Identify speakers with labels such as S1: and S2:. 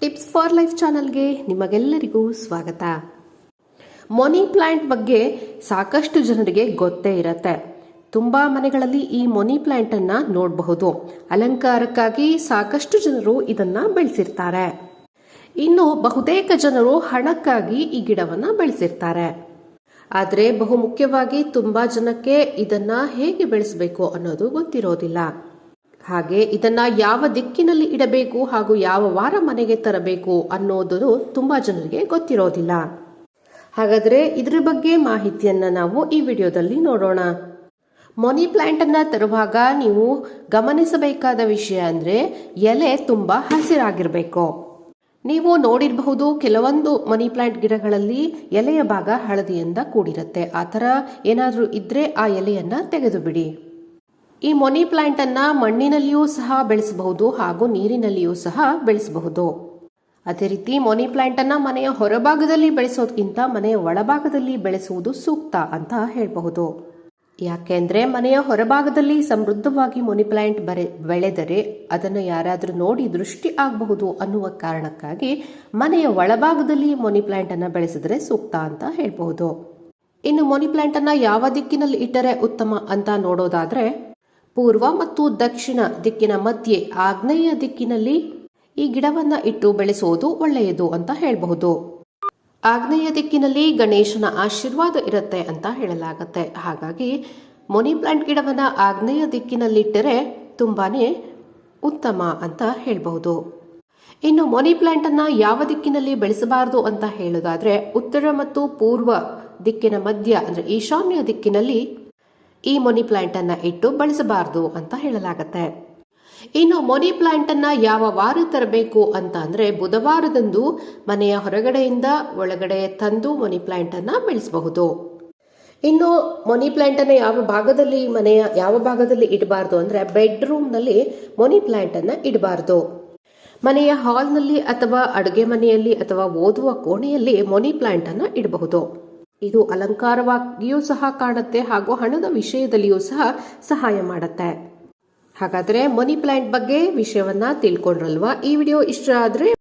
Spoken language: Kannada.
S1: ಟಿಪ್ಸ್ ಫಾರ್ ಲೈಫ್ ಚಾನಲ್ಗೆ ನಿಮಗೆಲ್ಲರಿಗೂ ಸ್ವಾಗತ. ಮೊನಿ ಪ್ಲಾಂಟ್ ಬಗ್ಗೆ ಸಾಕಷ್ಟು ಜನರಿಗೆ ಗೊತ್ತೇ ಇರತ್ತೆ. ತುಂಬಾ ಮನೆಗಳಲ್ಲಿ ಈ ಮನಿ ಪ್ಲಾಂಟ್ ಅನ್ನ ನೋಡಬಹುದು. ಅಲಂಕಾರಕ್ಕಾಗಿ ಸಾಕಷ್ಟು ಜನರು ಇದನ್ನ ಬೆಳೆಸಿರ್ತಾರೆ. ಇನ್ನು ಬಹುತೇಕ ಜನರು ಹಣಕ್ಕಾಗಿ ಈ ಗಿಡವನ್ನ ಬೆಳೆಸಿರ್ತಾರೆ. ಆದರೆ ಬಹು ಮುಖ್ಯವಾಗಿ ತುಂಬಾ ಜನಕ್ಕೆ ಇದನ್ನ ಹೇಗೆ ಬೆಳೆಸಬೇಕು ಅನ್ನೋದು ಗೊತ್ತಿರೋದಿಲ್ಲ. ಹಾಗೆ ಇದನ್ನ ಯಾವ ದಿಕ್ಕಿನಲ್ಲಿ ಇಡಬೇಕು ಹಾಗೂ ಯಾವ ವಾರ ಮನೆಗೆ ತರಬೇಕು ಅನ್ನೋದು ತುಂಬಾ ಜನರಿಗೆ ಗೊತ್ತಿರೋದಿಲ್ಲ. ಹಾಗಾದ್ರೆ ಇದ್ರ ಬಗ್ಗೆ ಮಾಹಿತಿಯನ್ನ ನಾವು ಈ ವಿಡಿಯೋದಲ್ಲಿ ನೋಡೋಣ. ಮನಿ ಪ್ಲಾಂಟ್ ಅನ್ನ ತರುವಾಗ ನೀವು ಗಮನಿಸಬೇಕಾದ ವಿಷಯ ಅಂದ್ರೆ ಎಲೆ ತುಂಬಾ ಹಸಿರಾಗಿರ್ಬೇಕು. ನೀವು ನೋಡಿರಬಹುದು ಕೆಲವೊಂದು ಮನಿ ಪ್ಲಾಂಟ್ ಗಿಡಗಳಲ್ಲಿ ಎಲೆಯ ಭಾಗ ಹಳದಿಯಿಂದ ಕೂಡಿರುತ್ತೆ. ಆ ಥರ ಏನಾದರೂ ಇದ್ರೆ ಆ ಎಲೆಯನ್ನ ತೆಗೆದು ಬಿಡಿ ಈ ಮೊನಿ ಪ್ಲಾಂಟ್ ಅನ್ನ ಮಣ್ಣಿನಲ್ಲಿಯೂ ಸಹ ಬೆಳೆಸಬಹುದು ಹಾಗೂ ನೀರಿನಲ್ಲಿಯೂ ಸಹ ಬೆಳೆಸಬಹುದು. ಅದೇ ರೀತಿ ಮೊನಿ ಪ್ಲಾಂಟ್ ಅನ್ನ ಮನೆಯ ಹೊರಭಾಗದಲ್ಲಿ ಬೆಳೆಸೋದಕ್ಕಿಂತ ಮನೆಯ ಒಳಭಾಗದಲ್ಲಿ ಬೆಳೆಸುವುದು ಸೂಕ್ತ ಅಂತ ಹೇಳಬಹುದು. ಯಾಕೆಂದ್ರೆ ಮನೆಯ ಹೊರಭಾಗದಲ್ಲಿ ಸಮೃದ್ಧವಾಗಿ ಮೊನಿ ಪ್ಲಾಂಟ್ ಬರೆ, ಬೆಳೆದರೆ ಅದನ್ನು ಯಾರಾದರೂ ನೋಡಿ ದೃಷ್ಟಿ ಆಗಬಹುದು ಅನ್ನುವ ಕಾರಣಕ್ಕಾಗಿ ಮನೆಯ ಒಳಭಾಗದಲ್ಲಿ ಮೊನಿ ಪ್ಲಾಂಟ್ ಅನ್ನ ಬೆಳೆಸಿದ್ರೆ ಸೂಕ್ತ ಅಂತ ಹೇಳಬಹುದು. ಇನ್ನು ಮೊನಿ ಪ್ಲಾಂಟ್ ಅನ್ನ ಯಾವ ದಿಕ್ಕಿನಲ್ಲಿ ಇಟ್ಟರೆ ಉತ್ತಮ ಅಂತ ನೋಡೋದಾದ್ರೆ ಪೂರ್ವ ಮತ್ತು ದಕ್ಷಿಣ ದಿಕ್ಕಿನ ಮಧ್ಯೆ ಆಗ್ನೇಯ ದಿಕ್ಕಿನಲ್ಲಿ ಈ ಗಿಡವನ್ನ ಇಟ್ಟು ಬೆಳೆಸುವುದು ಒಳ್ಳೆಯದು ಅಂತ ಹೇಳಬಹುದು. ಆಗ್ನೇಯ ದಿಕ್ಕಿನಲ್ಲಿ ಗಣೇಶನ ಆಶೀರ್ವಾದ ಇರುತ್ತೆ ಅಂತ ಹೇಳಲಾಗತ್ತೆ. ಹಾಗಾಗಿ ಮೊನಿ ಪ್ಲಾಂಟ್ ಗಿಡವನ್ನ ಆಗ್ನೇಯ ದಿಕ್ಕಿನಲ್ಲಿಟ್ಟರೆ ತುಂಬಾನೇ ಉತ್ತಮ ಅಂತ ಹೇಳಬಹುದು. ಇನ್ನು ಮೊನಿ ಪ್ಲಾಂಟ್ ಅನ್ನ ಯಾವ ದಿಕ್ಕಿನಲ್ಲಿ ಬೆಳೆಸಬಾರದು ಅಂತ ಹೇಳೋದಾದ್ರೆ ಉತ್ತರ ಮತ್ತು ಪೂರ್ವ ದಿಕ್ಕಿನ ಮಧ್ಯ ಅಂದ್ರೆ ಈಶಾನ್ಯ ದಿಕ್ಕಿನಲ್ಲಿ ಈ ಮೊನಿ ಪ್ಲಾಂಟ್ ಅನ್ನ ಇಟ್ಟು ಬಳಸಬಾರದು ಅಂತ ಹೇಳಲಾಗತ್ತೆ. ಇನ್ನು ಮನಿ ಪ್ಲಾಂಟ್ ಅನ್ನ ಯಾವ ವಾರ ತರಬೇಕು ಅಂತ ಅಂದರೆ ಬುಧವಾರದಂದು ಮನೆಯ ಹೊರಗಡೆಯಿಂದ ಒಳಗಡೆ ತಂದು ಮನಿ ಪ್ಲಾಂಟ್ ಅನ್ನ ಬೆಳೆಸಬಹುದು. ಇನ್ನು ಮನಿ ಪ್ಲಾಂಟ್ ಅನ್ನ ಯಾವ ಭಾಗದಲ್ಲಿ ಮನೆಯ ಯಾವ ಭಾಗದಲ್ಲಿ ಇಡಬಾರ್ದು ಅಂದ್ರೆ ಬೆಡ್ರೂಮ್ನಲ್ಲಿ ಮನಿ ಪ್ಲಾಂಟ್ ಅನ್ನ ಇಡಬಾರ್ದು. ಮನೆಯ ಹಾಲ್ನಲ್ಲಿ ಅಥವಾ ಅಡುಗೆ ಮನೆಯಲ್ಲಿ ಅಥವಾ ಓದುವ ಕೋಣೆಯಲ್ಲಿ ಮನಿ ಪ್ಲಾಂಟ್ ಅನ್ನ ಇಡಬಹುದು. ಇದು ಅಲಂಕಾರವಾಗಿಯೂ ಸಹ ಕಾಣುತ್ತೆ ಹಾಗೂ ಹಣದ ವಿಷಯದಲ್ಲಿಯೂ ಸಹ ಸಹಾಯ ಮಾಡುತ್ತೆ. ಹಾಗಾದ್ರೆ ಮನಿ ಪ್ಲಾಂಟ್ ಬಗ್ಗೆ ವಿಷಯವನ್ನ ತಿಳ್ಕೊಂಡ್ರಲ್ವಾ? ಈ ವಿಡಿಯೋ ಇಷ್ಟ ಆದ್ರೆ